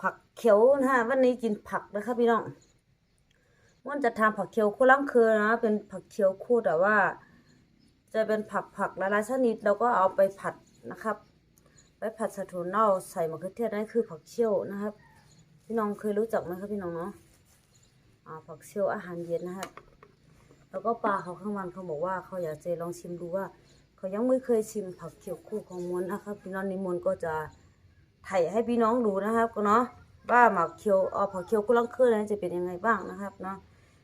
ผักเขียวนะฮะวันนี้กินผักนะครับพี่น้องมันจะทำผักเขียวคู่ล้ำคือนะเป็นผักเขียวคู่แต่ว่า จะเป็นผักผักหลายๆชนิดเราก็เอาไปผัดนะครับไปผัดสะทูเน่าใส่มะเขือเทศนั่นคือผักเชี่ยวนะครับ พี่น้องเคยรู้จักไหมครับพี่น้องเนาะอ่าผักเชี่ยวอาหารเย็นนะครับแล้วก็ปลาเขาข้างวันเขาบอกว่าเขาอยากจะลองชิมดูว่า เขายังไม่เคยชิมผักเขียวคู่ของมวนนะครับ พี่น้องนิมนต์ก็จะถ่ายให้พี่น้องดูนะครับ ก็เนาะว่าหมักเขียวเอาผักเขียวกุ้งลังเครือนั้นจะเป็นยังไงบ้างนะครับเนาะ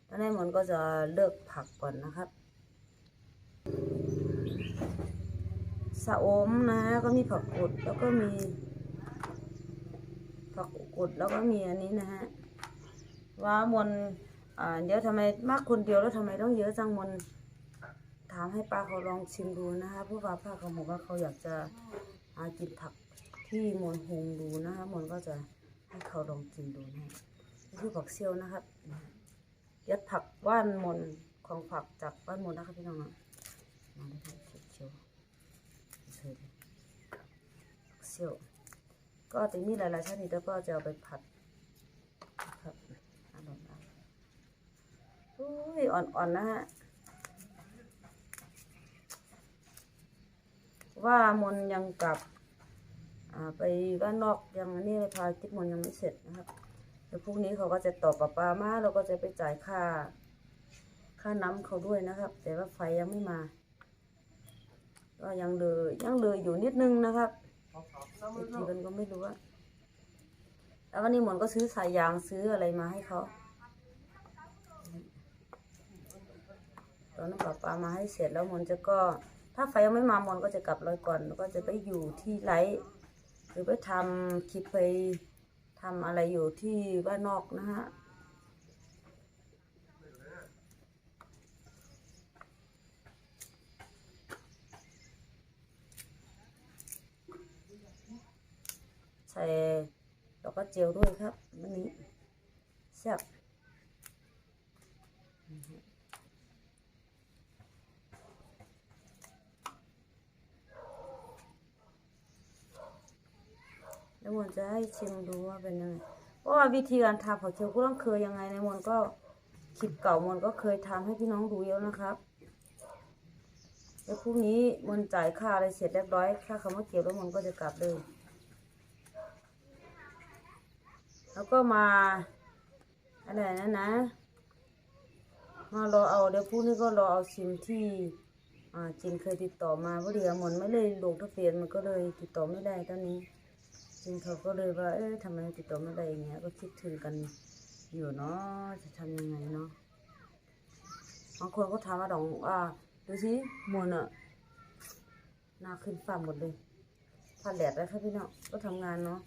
ตอนนี้มนต์ก็จะเลิกผักก่อนนะครับสะอมนะ ก็มีผักกุดแล้วก็มี ผักกุดแล้วก็มีอันนี้นะฮะว่ามนต์อ่าเดี๋ยวทำไมมากคนเดียวแล้วทำไมต้องเยอะจังมนต์ ถามให้ป้าเขาลองชิมดูนะคะเพราะว่าป้าเขาบอกว่าเขาอยากจะากินผักที่มนหงดูนะคะมนก็จะให้เขาลองกินดูนะนี่คือผักเซียวนะครับยัดผักว่านมนของผักจากบ้านมนนะครับพี่น้องนะมาเลยครับเขียวๆเฉยๆผักเซียวก็จะมีหลายๆชนิดแล้วก็จะเอาไปผัดครับอร่อยๆอุ้ยอ่อนๆนะฮะ ว่ามนยังกลับไปบ้านนอกยังนี่ภารกิจมนยังไม่เสร็จนะครับเดี๋ยวพรุ่งนี้เขาก็จะต่อประปามาเราก็จะไปจ่ายค่า ค่าน้ำเขาด้วยนะครับ แต่ว่าไฟยังไม่มา ก็ยังเลยยังเลยอยู่นิดนึงนะครับอีกทีมันก็ไม่รู้ว่าแล้ววันนี้มนก็ซื้อสายยางซื้ออะไรมาให้เขาตอนน้ำประปามาให้เสร็จแล้วมนจะก็ ถ้าไฟยังไม่มามอนก็จะกลับเลยก่อนแล้วก็จะไปอยู่ที่ไลท์หรือไปทำคลิปไปทำอะไรอยู่ที่บ้านนอกนะฮะใส่แล้วก็เจียวด้วยครับวันนี้แซ่บ แล้วมนจะให้ชิมดูว่าเป็นยังไงเพราะว่าวิธีการทำผักเคียวกุ้งเคยยังไงในมนก็คลิปเก่ามนก็เคยทำให้พี่น้องดูเยอะนะครับเดี๋ยวพรุ่งนี้มนจ่ายค่าอะไรเสร็จเรียบร้อยค่าคำว่าเกี่ยวแล้วมนก็จะกลับเลย แล้วก็มาอะไรนะนะ มารอเอาเดี๋ยวพรุ่งนี้ก็รอเอาซิมที่อ่าจินเคยติดต่อมาพอดีอะมนไม่เลยลงทะเบียนมันก็เลยติดต่อไม่ได้ตอนนี้ จริงเขาก็เลยว่า เอ๊ะทำไมติดต่อไม่ได้อย่างเงี้ย ก็คิดถึงกันอยู่เนาะ จะทำยังไงเนาะ บางคนก็ถามว่าดองอ่าดูสิมวนอะหน้าขึ้นฟ้าหมดเลยผ่านแดดแล้วครับพี่น้อง ก็ทำงานเนาะ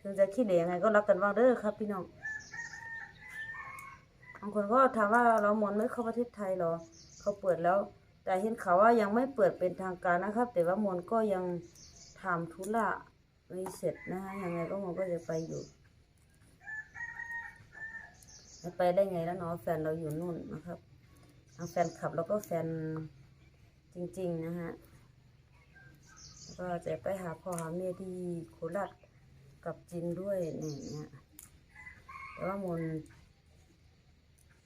ถึงจะคิดเหลยังไงก็รักกันว่างเด้อครับพี่น้อง บางคนก็ถามว่าเรามวนไม่เข้าประเทศไทยเหรอ เขาเปิดแล้ว แต่เห็นเขาว่ายังไม่เปิดเป็นทางการนะครับ แต่ว่ามวนก็ยังทำธุระ ไม่เสร็จนะฮะยังไงก็มวนก็จะไปอยู่ไม่ไปได้ไงแล้วเนาะแฟนเราอยู่นู่นนะครับทั้งแฟนคลับแล้วก็แฟนจริง ๆ นะฮะก็จะไปหาพ่อหาแม่ที่โคราชกับจินด้วยนี่เนี่ยแต่ว่ามน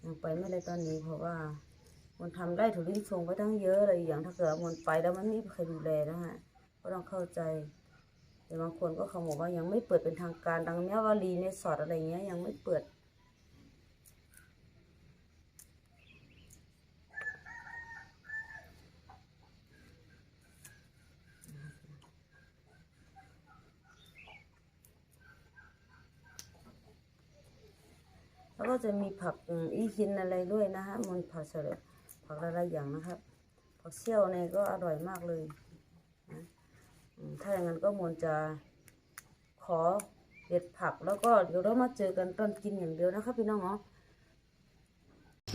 ยังไปไม่ได้ตอนนี้เพราะว่ามันทำได้ถูกลิ้นทรงไปตั้งเยอะเลยอย่างถ้าเกิดมันไปแล้วมันไม่มีใครดูแลนะฮะก็ต้องเข้าใจ แต่บางคนก็เขาบอกว่ายังไม่เปิดเป็นทางการดังเนี้ยวารีในสอดอะไรเงี้ยยังไม่เปิด แล้วก็จะมีผักอืมอีคินอะไรด้วยนะฮะมันผักเสลดผักหลายๆอย่างนะครับผักเชี่ยวเนี่ยก็อร่อยมากเลย ถ้าอย่างนั้นก็มนจะขอเด็ดผักแล้วก็เดี๋ยวเรามาเจอกันตอนกินอย่างเดียวนะครับพี่น้องเนาะ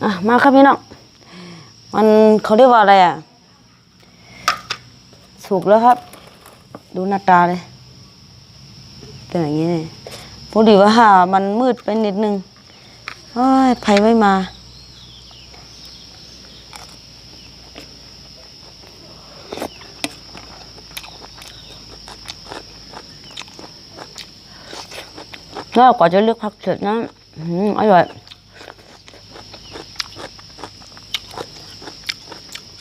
อะมาครับพี่น้องมันเขาเรียกว่าอะไรอะสุกแล้วครับ ดูหน้าตาเลยเป็นอย่างนี้เนี่ยพอดีว่ามันมืดไปนิดนึงเฮ้ยไผไม่มา อ แล้วกว่าจะเลือกผักเสร็จนะอือร่อย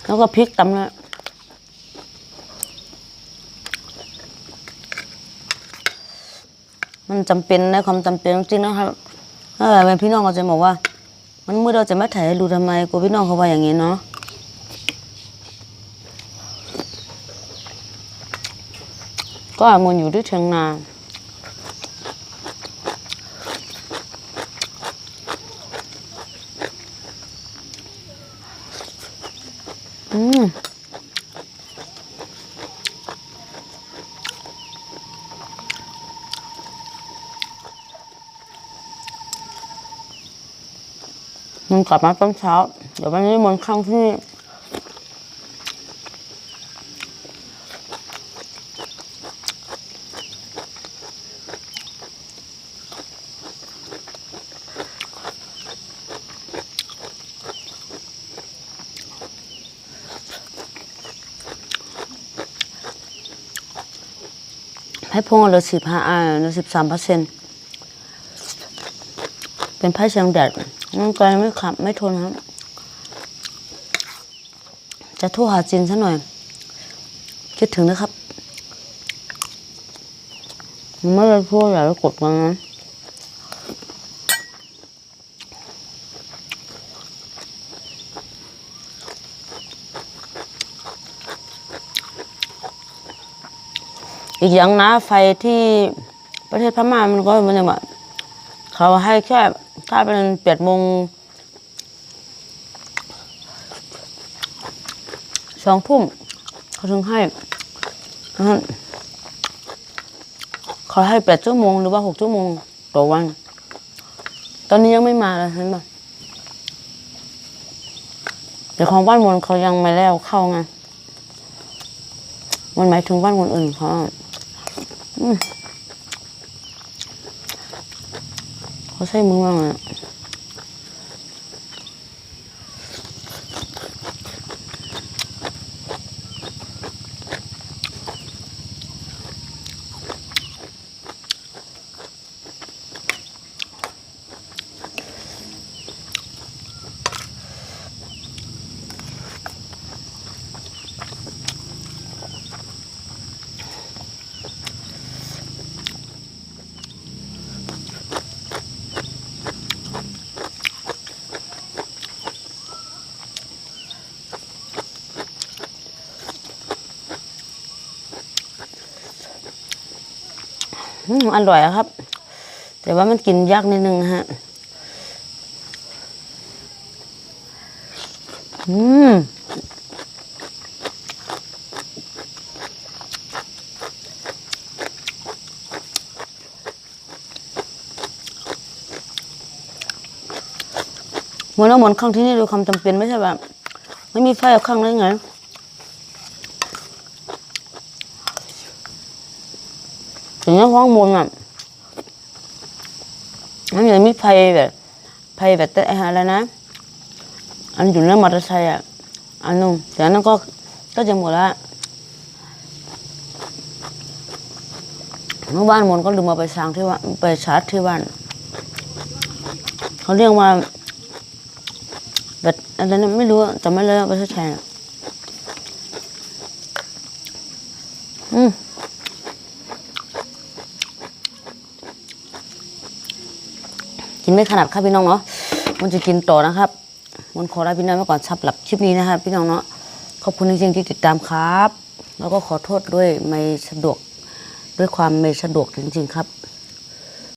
แล้วก็พริกตำเลยมันจำเป็นในะความจำเป็นจริงๆนะครับถ้าแบบพี่น้องก็จะบอกว่า มันมือเราจะไม่ถ่ายให้ดูทำไมกลัวพี่น้องเขาว่าอย่างนี้เนาะก็มันอยู่ที่เชียงนา อืมมันกลับมาตอนเช้า เดี๋ยววันนี้มันข้างที่ ให้พงเหลือสิบห้าอ่าเหลือสิบสามเปอร์เซ็นต์เป็นไพ่เชียงแดดมันก็ไม่ขับไม่ทนครับ จะโทรหาจินซะหน่อย คิดถึงนะครับ มันไม่ได้พูดอยากจะกดมันนะ อีกอย่างนะไฟที่ประเทศพม่ามันก็มันจะแบบเขาให้แค่ถ้าเป็นแปดโมงสองทุ่มเขาถึงให้เขาให้แปดชั่วโมงหรือว่าหกชั่วโมงต่อวัน ตอนนี้ยังไม่มาเลยเห็นปะแต่ของบ้านมนเขายังไม่แล้วเข้าไงมันหมายถึงบ้านคนอื่นเขา เขาใช้มือมากเลยอะ อืมอร่อยครับ แต่ว่ามันกินยากนิดนึงฮะอืมเหมือนเราหมอนข้างที่นี่ดูความจำเป็นไม่ใช่แบบ ไม่มีไฟเอาข้างได้ไง ถึงในห้องบนอะมันยังมีไฟแบบไฟแบบแต่อะไรนะ อันอยู่ในมอเตอร์ไซค์อะอันนู้นแต่อันนั้นก็ก็จะหมดละเมื่อบ้านมนก็ลืมเอาไปสร้างที่ว่าไปชาร์จที่บ้านเขาเรียกว่าแบบอะไรนะไม่รู้อะจำไม่เลยว่าประเทศไทยอะอืม กินไม่ขนาดครับพี่น้องเนาะมันจะกินต่อนะครับ มันขอลาพี่น้องไปก่อนสำหลับคลิปนี้นะครับ พี่น้องเนาะขอบคุณจริงๆที่ติดตามครับ แล้วก็ขอโทษด้วยไม่สะดวกด้วยความไม่สะดวกจริงๆครับ